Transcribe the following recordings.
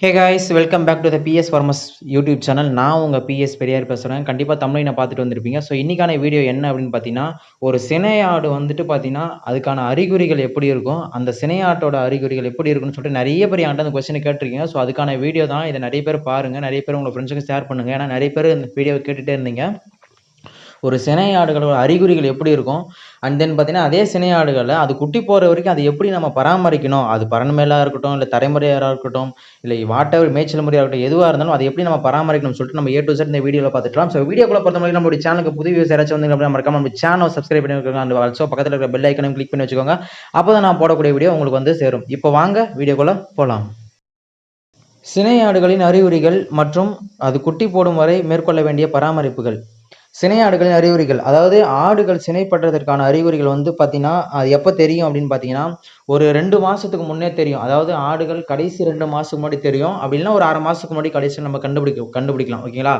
Hey guys welcome back to the PS farmers YouTube channel நான் உங்கள் PS Periyar பேசுகிறேன் கண்டிப்பாக தமிழை பார்த்துட்டு வந்திருப்பீங்க. ஸோ இன்றைக்கான வீடியோ என்ன அப்படின்னு பார்த்தீங்கன்னா ஒரு சினையாடு வந்துட்டு பார்த்தீங்கன்னா அதுக்கான அறிகுறிகள் எப்படி இருக்கும் அந்த சினையாட்டோட அறிகுறிகள் எப்படி இருக்குன்னு சொல்லிட்டு நிறைய பேர் என்கிட்ட அந்த கொஸ்டினை கேட்டிருக்கீங்க. ஸோ அதுக்கான வீடியோ தான் இதை நிறைய பேர் பாருங்கள் நிறைய பேர் உங்கள் ஃப்ரெண்ட்ஸுக்கு ஷேர் பண்ணுங்கள் ஏன்னா நிறைய பேர் இந்த வீடியோவை கேட்டுகிட்டே இருந்தீங்க. ஒரு சினை ஆடுகளோட அறிகுறிகள் எப்படி இருக்கும்? அண்ட் தென் பார்த்தீங்கன்னா அதே சினை ஆடுகளை அது குட்டி போகிற வரைக்கும் அது எப்படி நம்ம பராமரிக்கணும்? அது பரண்மேலாக இருக்கட்டும் இல்லை தரைமுறையாக இருக்கட்டும் இல்லை வாட்டவர் மேய்ச்சல் முறையாக இருக்கட்டும் எதுவாக இருந்தாலும் அதை எப்படி நம்ம பராமரிக்கணும்னு சொல்லிட்டு நம்ம ஏ டு சார் இந்த வீடியோவில் பார்த்துக்கலாம். ஸோ வீடியோக்குள்ள பொறுத்த வரைக்கும் நம்மளுடைய சேனலுக்கு புது வியூஸ் யாராச்சும் வந்து அப்படின்னா மறக்காம நம்ம சேனல் சப்ஸ்கிரைப் பண்ணி வச்சுக்கோங்க அந்த ஆல்சோ பக்கத்தில் இருக்கிற பெல் ஐக்கனையும் கிளிக் பண்ணி வச்சுக்கோங்க. அப்போ தான் நான் போடக்கூடிய வீடியோ உங்களுக்கு வந்து சேரும். இப்போ வாங்க வீடியோக்குள்ளே போகலாம் சினையாடுகளின் அறிகுறிகள் மற்றும் அது குட்டி போடும் வரை மேற்கொள்ள வேண்டிய பராமரிப்புகள். சினை ஆடுகளின் அறிகுறிகள். அதாவது ஆடுகள் சினைப்படுறதற்கான அறிகுறிகள் வந்து பார்த்தீங்கன்னா அது எப்போ தெரியும் அப்படின்னு பார்த்தீங்கன்னா ஒரு ரெண்டு மாதத்துக்கு முன்னே தெரியும். அதாவது ஆடுகள் கடைசி ரெண்டு மாதத்துக்கு முன்னாடி தெரியும். அப்படின்னா ஒரு அரை மாதத்துக்கு முன்னாடி கடைசியில் நம்ம கண்டுபிடிக்க கண்டுபிடிக்கலாம். ஓகேங்களா?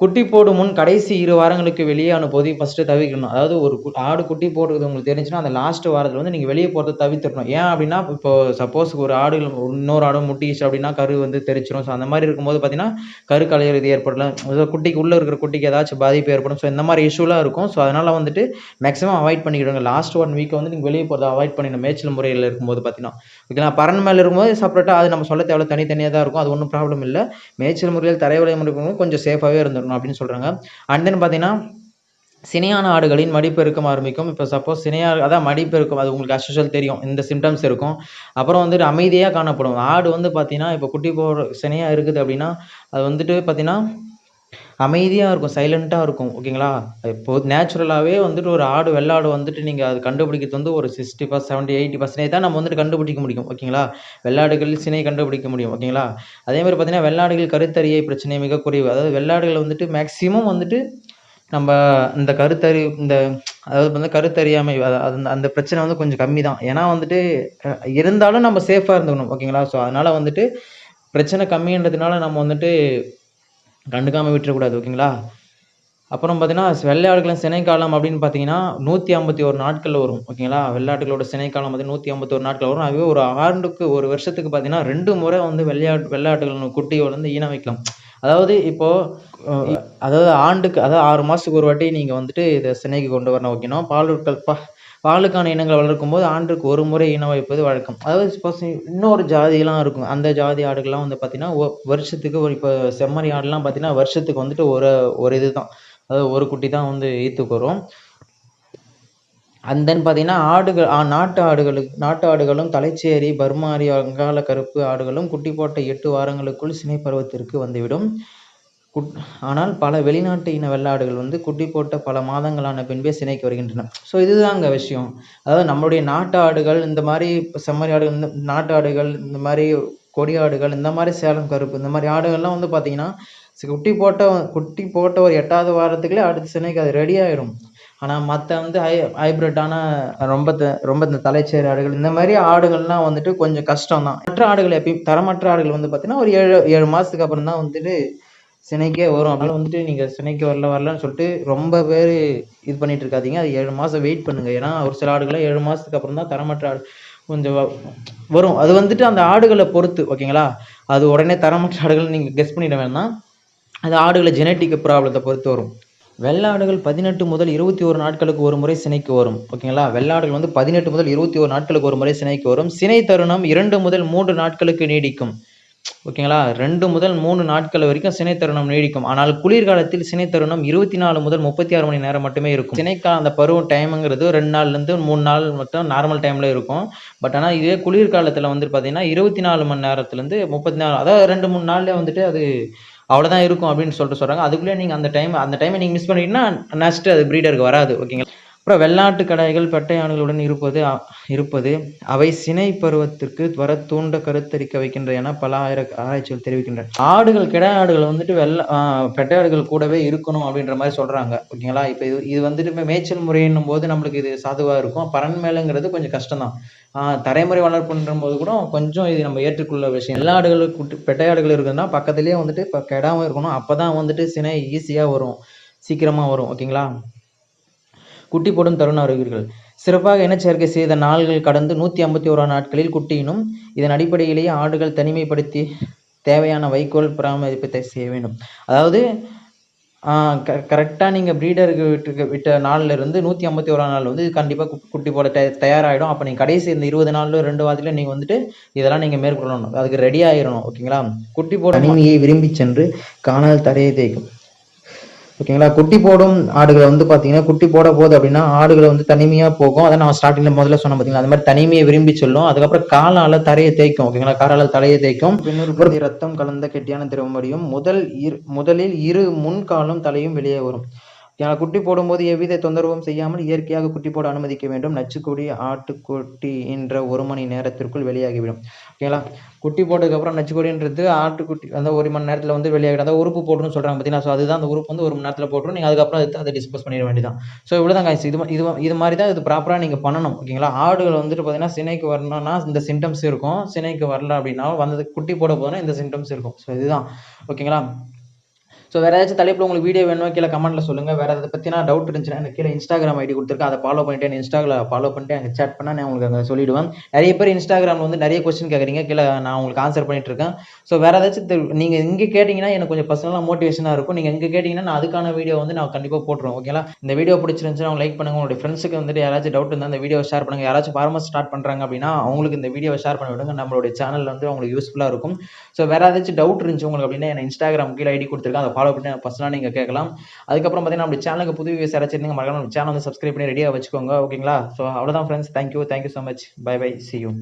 குட்டி போடும் முன் கடைசி இரு வாரங்களுக்கு வெளியே அனுப்புவதை ஃபஸ்ட்டு தவிர்க்கணும் அதாவது ஒரு ஆடு குட்டி போடுறது உங்களுக்கு தெரிஞ்சுன்னா அந்த லாஸ்ட் வாரத்தில் வந்து நீங்கள் வெளியே போகிறத தவிர்த்துடணும். ஏன் அப்படின்னா இப்போ சப்போஸ் ஒரு ஆடு இன்னொரு ஆடும் முட்டிச்சு அப்படின்னா கரு வந்து தெரிச்சிடும் ஸோ அந்த மாதிரி இருக்கும்போது பார்த்தீங்கன்னா கரு கலையிறது ஏற்படலாம். குட்டிக்கு உள்ளே இருக்கிற குட்டிக்கு ஏதாச்சும் பாதிப்பு ஏற்படும். ஸோ இந்த மாதிரி இஷ்யூலாம் இருக்கும். ஸோ அதனால் வந்துட்டு மேக்ஸிமம் அவாய்ட் பண்ணிக்கிடுங்க. லாஸ்ட் ஒன் வீக் வந்து நீங்கள் வெளியே போகிறத அவாய்ட் பண்ணிடணும். மேய்ச்சல் முறையில் இருக்கும்போது பார்த்தீங்கன்னா ஓகேங்களா பறன் மேலே இருக்கும்போது செப்பரேட்டாக அது நம்ம சொல்ல தேவையில்ல. தனித்தனியாக தான் இருக்கும். அது ஒன்றும் ப்ராப்ளம் இல்லை. மேய்ச்சல் முறையில் தரைவலை முறைகளும் கொஞ்சம் சேஃபாகவே இருந்துடணும் அப்படின்னு சொல்கிறாங்க அண்ட் தென் பார்த்தீங்கன்னா சினையான ஆடுகளின் மடிப்பெருக்கம் ஆரம்பிக்கும். இப்போ சப்போஸ் சினையா அதான் மடிப்பெருக்கம். அது உங்களுக்கு அஸ்யூஷுவல் தெரியும். இந்த சிம்டம்ஸ் இருக்கும். அப்புறம் வந்துட்டு அமைதியாக காணப்படும். ஆடு வந்து பார்த்தீங்கன்னா இப்போ குட்டி போடுற சினையாக இருக்குது அப்படின்னா அது வந்துட்டு பார்த்தீங்கன்னா அமைதியாக இருக்கும் சைலண்ட்டாக இருக்கும் ஓகேங்களா இப்போ நேச்சுரலாகவே வந்துட்டு ஒரு ஆடு வெள்ளாடு வந்துட்டு நீங்கள் அது கண்டுபிடிக்கிறது வந்து ஒரு sixty per seventy eighty percentage தான் நம்ம வந்துட்டு கண்டுபிடிக்க முடியும் ஓகேங்களா வெள்ளாடுகள் சினை கண்டுபிடிக்க முடியும் ஓகேங்களா அதே மாதிரி பார்த்தீங்கன்னா வெள்ளாடுகள் கருத்தறியை பிரச்சனை மிக குறைவு. அதாவது வெள்ளாடுகள் வந்துட்டு மேக்ஸிமம் வந்துட்டு நம்ம இந்த கருத்தறி இந்த அதாவது வந்து கருத்தறியாமை அது அந்த பிரச்சனை வந்து கொஞ்சம் கம்மி தான். ஏன்னா வந்துட்டு இருந்தாலும் நம்ம சேஃபாக இருந்துக்கணும் ஓகேங்களா ஸோ அதனால் வந்துட்டு பிரச்சனை கம்மின்றதுனால நம்ம வந்துட்டு கண்டுக்காமல் விட்டுறக்கூடாது ஓகேங்களா? அப்புறம் பார்த்தீங்கன்னா வெள்ளையாடுகளின் சினைக்காலம் அப்படின்னு பார்த்தீங்கன்னா நூற்றி ஐம்பத்தி ஒரு நாட்கள் வரும் ஓகேங்களா? வெள்ளாட்டுகளோட சினைக்காலம் வந்து நூற்றி ஐம்பத்தி ஒரு நாட்கள் வரும். அதுவே ஒரு ஆண்டுக்கு ஒரு வருஷத்துக்கு பார்த்தீங்கன்னா ரெண்டு முறை வந்து வெள்ளாட்டு வெள்ளாட்டுகள் குட்டியோட வந்து ஈன வைக்கலாம் அதாவது இப்போது அதாவது ஆண்டுக்கு அதாவது ஆறு மாதத்துக்கு ஒரு வாட்டி நீங்கள் வந்துட்டு இதை சினைக்கு கொண்டு வரணும் ஓகேனா பாலுட்கள் பா பாலுக்கான இனங்கள் வளர்க்கும் போது ஆண்டுக்கு ஒரு முறை இனம் வைப்பது வழக்கம். அதாவது சப்போஸ் இன்னொரு ஜாதியெல்லாம் இருக்கும். அந்த ஜாதி ஆடுகள்லாம் வந்து பார்த்தீங்கன்னா ஒ- வருஷத்துக்கு ஒரு இப்போ செம்மறி ஆடுலாம் பார்த்தீங்கன்னா வருஷத்துக்கு வந்துட்டு ஒரு ஒரு இதுதான். அதாவது ஒரு குட்டி தான் வந்து ஈத்துக்கு வரும் அண்ட் தென் பார்த்தீங்கன்னா ஆடுகள் நாட்டு ஆடுகளுக்கு நாட்டு ஆடுகளும் தலைச்சேரி பர்மாரி வங்காள கருப்பு ஆடுகளும் குட்டி போட்ட எட்டு வாரங்களுக்குள் சினை பருவத்திற்கு வந்துவிடும். குட் ஆனால் பல வெளிநாட்டு இன வெள்ளாடுகள் வந்து குட்டி போட்ட பல மாதங்களான பின்பே சினைக்கு வருகின்றன. ஸோ இதுதாங்க விஷயம். அதாவது நம்மளுடைய நாட்டு ஆடுகள் இந்த மாதிரி செம்மறி ஆடுகள் இந்த நாட்டு ஆடுகள் இந்த மாதிரி கொடி ஆடுகள் இந்த மாதிரி சேலம் கருப்பு இந்த மாதிரி ஆடுகள்லாம் வந்து பார்த்தீங்கன்னா குட்டி போட்ட குட்டி போட்ட ஒரு எட்டாவது வாரத்துக்குள்ளே அடுத்த சினைக்கு அது ரெடி ஆயிடும். ஆனால் மற்ற வந்து ஹை ஹைப்ரிட்டான ரொம்ப த- ரொம்ப இந்த தலைச்சேர் ஆடுகள் இந்த மாதிரி ஆடுகள்லாம் வந்துட்டு கொஞ்சம் கஷ்டம் தான் மற்ற ஆடுகள் எப்பயும் தரமற்ற ஆடுகள் வந்து பார்த்தீங்கன்னா ஒரு ஏழு ஏழு மாதத்துக்கு அப்புறம் தான் வந்துட்டு சினைக்கே வரும். அதனால வந்துட்டு நீங்கள் சினைக்கு வரல வரலன்னு சொல்லிட்டு ரொம்ப பேர் இது பண்ணிட்டு இருக்காதீங்க. அது ஏழு மாதம் வெயிட் பண்ணுங்க. ஏன்னா ஒரு சில ஆடுகளை ஏழு மாதத்துக்கு அப்புறம் தான் தரமற்ற ஆடு கொஞ்சம் வரும். அது வந்துட்டு அந்த ஆடுகளை பொறுத்து ஓகேங்களா? அது உடனே தரமற்ற ஆடுகள் நீங்கள் கெஸ் பண்ணிட வேணாம். அது ஆடுகளை ஜெனட்டிக் ப்ராப்ளத்தை பொறுத்து வரும். வெள்ளாடுகள் பதினெட்டு முதல் இருபத்தி ஒரு நாட்களுக்கு ஒரு முறை சினைக்கு வரும். ஓகேங்களா? வெள்ளாடுகள் வந்து பதினெட்டு முதல் இருபத்தி ஒரு நாட்களுக்கு ஒரு முறை சினைக்கு வரும். சினை தருணம் இரண்டு முதல் மூன்று நாட்களுக்கு நீடிக்கும். ஓகேங்களா? ரெண்டு முதல் மூணு நாட்கள் வரைக்கும் சினை தருணம் நீடிக்கும். ஆனால் குளிர்காலத்தில் சினை தருணம் இருபத்தி நாலு முதல் முப்பத்தி ஆறு மணி நேரம் மட்டுமே இருக்கும். சினைக்கால அந்த பருவ டைமுங்கிறது ரெண்டு நாள்லேருந்து மூணு நாள் மட்டும் நார்மல் டைமில் இருக்கும். பட் ஆனால் இதே குளிர்காலத்தில் வந்துட்டு பார்த்தீங்கன்னா இருபத்தி நாலு மணி நேரத்துலேருந்து முப்பத்தி நாலு அதாவது ரெண்டு மூணு நாள்லேயே வந்துட்டு அது அவ்வளோதான் இருக்கும் அப்படின்னு சொல்லிட்டு சொல்கிறாங்க அதுக்குள்ளே நீங்கள் அந்த டைம் அந்த டைமை நீங்கள் மிஸ் பண்ணிட்டீங்கன்னா நெக்ஸ்ட் அது ப்ரீடருக்கு வராது. ஓகேங்களா? அப்புறம் வெள்ளாட்டு கடாய்கள் பெட்டை ஆடுகளுடன் இருப்பது இருப்பது அவை சினை பருவத்திற்கு வர தூண்ட கருத்தரிக்க வைக்கின்ற என பல ஆயிர ஆராய்ச்சிகள் தெரிவிக்கின்றன. ஆடுகள் கிடா ஆடுகள் வந்துட்டு வெள்ள பெட்டை ஆடுகள் கூடவே இருக்கணும் அப்படின்ற மாதிரி சொல்றாங்க. ஓகேங்களா? இப்போ இது இது வந்துட்டு இப்போ மேய்ச்சல் முறைன்னும் போது நம்மளுக்கு இது சாதுவாக இருக்கும். பரன் மேலங்கிறது கொஞ்சம் கஷ்டம் தான் தரைமுறை வளர்ப்புன்ற போது கூட கொஞ்சம் இது நம்ம ஏற்றுக்கொள்ள விஷயம். எல்லா ஆடுகளும் குட்டி பெட்டையாடுகள் இருக்குதுன்னா பக்கத்துலேயே வந்துட்டு இப்போ கெடாவும் இருக்கணும். அப்போ தான் வந்துட்டு சினை ஈஸியாக வரும். சீக்கிரமாக வரும். ஓகேங்களா? குட்டி போடும் தருணம் அறிவீர்கள். சிறப்பாக இனச்சேர்க்கை செய்த நாள்கள் கடந்து நூற்றி ஐம்பத்தி ஓராம் நாட்களில் குட்டியினும் இதன் அடிப்படையிலேயே ஆடுகள் தனிமைப்படுத்தி தேவையான வைக்கோல் பராமரிப்பத்தை செய்ய வேண்டும். அதாவது க கரெக்டாக நீங்கள் ப்ரீடருக்கு விட்டு விட்ட நாள்ல இருந்து நூற்றி ஐம்பத்தி ஓரா நாள் வந்து கண்டிப்பாக குட்டி போட தய தயாராகிடும் அப்போ நீங்கள் கடைசி இந்த இருபது நாளில் ரெண்டு வாரத்தில் நீங்கள் வந்துட்டு இதெல்லாம் நீங்கள் மேற்கொள்ளணும். அதுக்கு ரெடி ஆகிடணும் ஓகேங்களா குட்டி போட தனிமையை விரும்பி சென்று காணல் தரையை தேய்க்கும். ஓகேங்களா? குட்டி போடும் ஆடுகளை வந்து பார்த்தீங்கன்னா குட்டி போட போகுது அப்படின்னா ஆடுகளை வந்து தனிமையாக போகும். அதை நான் ஸ்டார்டிங்கில் முதல்ல சொன்னேன் பார்த்தீங்களா அந்த மாதிரி தனிமையை விரும்பி சொல்லும். அதுக்கப்புறம் காலால் தரையை தேய்க்கும் ஓகேங்களா? காலால் தலையை தேய்க்கும். பின்னொரு ரத்தம் கலந்த கெட்டியான திரவம் வடியும். முதல் இரு முதலில் இரு முன்காலும் தலையும் வெளியே வரும். குட்டி போடும்போது எவ்வித தொந்தரவும் செய்யாமல் இயற்கையாக குட்டி போட அனுமதிக்க வேண்டும். நச்சுக்கொடி ஆட்டுக்குட்டி என்ற ஒரு மணி நேரத்திற்குள் வெளியாகிவிடும். ஓகேங்களா குட்டி போட்டதுக்கப்புறம் நச்சுக்கொடின்றது ஆட்டுக்குட்டி அந்த ஒரு மணி நேரத்தில் வந்து வெளியாகிடும். அதாவது உறுப்பு போட்டுன்னு சொல்கிறாங்க பார்த்தீங்கன்னா ஸோ அதுதான் அந்த உறுப்பு வந்து ஒரு மணி நேரத்தில் போட்டுரும். நீங்கள் அதுக்கப்புறம் எடுத்து அதை டிஸ்போஸ் பண்ணிட வேண்டியதான் ஸோ இவ்வளோ தான் guys. இது இது இது மாதிரி தான் இது ப்ராப்பராக நீங்கள் பண்ணணும். ஓகேங்களா ஆடுகள் வந்துட்டு பார்த்தீங்கன்னா சினைக்கு வரணும்னா இந்த சிம்டம்ஸ் இருக்கும். சினைக்கு வரல அப்படின்னா வந்தது குட்டி போட போதுன்னா இந்த சிம்டம்ஸ் இருக்கும். ஸோ இதுதான். ஓகேங்களா ஸோ வேறு ஏதாச்சும் தலைப்பில் உங்களுக்கு வீடியோ வேணுமோ கீழே கமெண்ட்டில் சொல்லுங்கள் வேறு அதை பற்றினா டவுட் இருந்துச்சுன்னா எனக்கு கீழே இன்ஸ்டாகிராம் ஐடி கொடுத்துருக்கேன் அதை ஃபாலோ பண்ணிட்டு என்ன இன்ஸ்டாகில் ஃபாலோ பண்ணிட்டு அங்கே சேட் பண்ணால் நான் உங்களுக்கு அங்கே சொல்லிவிடுவேன் நிறைய பேர் இன்ஸ்டாகிராமில் வந்து நிறைய கொஸ்டின் கேட்குறீங்க கீழே நான் உங்களுக்கு ஆன்சர் பண்ணிட்டு இருக்கேன். ஸோ வேறு ஏதாச்சும் நீங்கள் இங்கே கேட்டிங்கன்னா எனக்கு கொஞ்சம் பர்சனலாக மோட்டிவேஷனாக இருக்கும். நீங்கள் இங்கே கேட்டிங்கன்னா நான் அதுக்கான வீடியோ வந்து நான் கண்டிப்பாக போட்டுருவேன். ஓகேங்களா இந்த வீடியோ பிடிச்சிருந்துச்சுன்னா லைக் பண்ணுங்கள் உங்களுடைய ஃப்ரெண்ட்ஸுக்கு வந்துட்டு யாராச்சும் டவுட் இருந்தால் இந்த வீடியோ ஷேர் பண்ணுங்கள் யாராச்சும் ஃபார்மஸ் ஸ்டார்ட் பண்ணுறாங்க அப்படின்னா அவங்களுக்கு இந்த வீடியோவை ஷேர் பண்ணி விடுங்க. நம்மளுடைய சேனலில் வந்து அவங்களுக்கு யூஸ்ஃபுல்லாக இருக்கும். ஸோ வேறு ஏதாச்சும் டவுட் இருந்துச்சு உங்களுக்கு அப்படின்னா என்ன இன்ஸ்டாகிராம் கீழே ஐடி கொடுத்துருக்கேன் அதை ஃபாலோ பண்ணி பர்சனலாக நீங்கள் கேட்கலாம் அதுக்கப்புறம் பார்த்தீங்கன்னா நம்ம சேனலுக்கு புது வியூஸ் யாராச்சும் மறக்காம நம்ம சேனல் வந்து சப்ஸ்கிரைப் பண்ணி ரெடியாக வச்சுக்கோங்க. ஓகேங்களா ஸோ அவ்வளோதான் friends thank you thank you so much bye bye see you